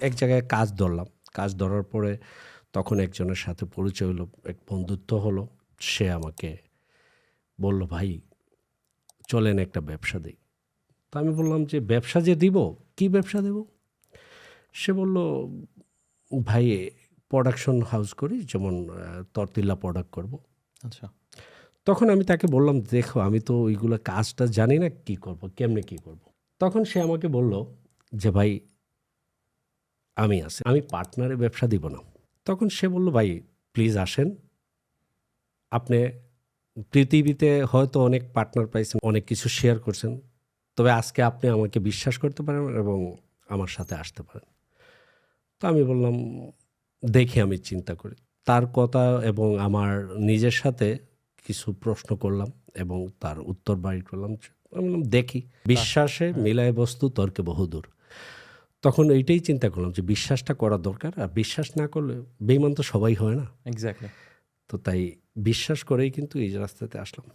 এক জায়গায় কাজ ধরলাম। কাজ ধরার পরে তখন একজনের সাথে পরিচয় হলো এক বন্ধুত্ব হলো। সে আমাকে বলল ভাই চলেন একটা ব্যবসা দিই। তো আমি বললাম যে ব্যবসা যে দিব কি ব্যবসা দেব? সে বলল ভাই প্রোডাকশন হাউস করি যেমন তরতিল্লা প্রোডাক্ট করব। আচ্ছা। তখন আমি তাকে বললাম দেখো আমি তো ওইগুলো কাজটা জানি না কি করব কেমনে কি করব? তখন সে আমাকে বলল যে ভাই আমি আছি আমি পার্টনারে ব্যবসা দিব না। তখন সে বলল ভাই প্লিজ আসেন। আপনি পৃথিবীতে হয়তো অনেক পার্টনার পাইছেন অনেক কিছু শেয়ার করছেন। তবে আজকে আপনি আমাকে বিশ্বাস করতে পারেন এবং আমার সাথে আসতে পারেন। তো আমি বললাম দেখি আমি চিন্তা করি। তার কথা এবং আমার নিজের সাথে কিছু প্রশ্ন করলাম এবং তার উত্তর বাড়ি করলাম। আমি বললাম দেখি। বিশ্বাসে মিলায় বস্তু তর্কে বহুদূর। তখন এইটাই চিন্তা করলাম যে বিশ্বাসটা করা দরকার আর বিশ্বাস না করলে বেইমান তো সবাই হয় না। এক্স্যাক্টলি তো তাই বিশ্বাস করেই কিন্তু এই রাস্তাতে আসলাম।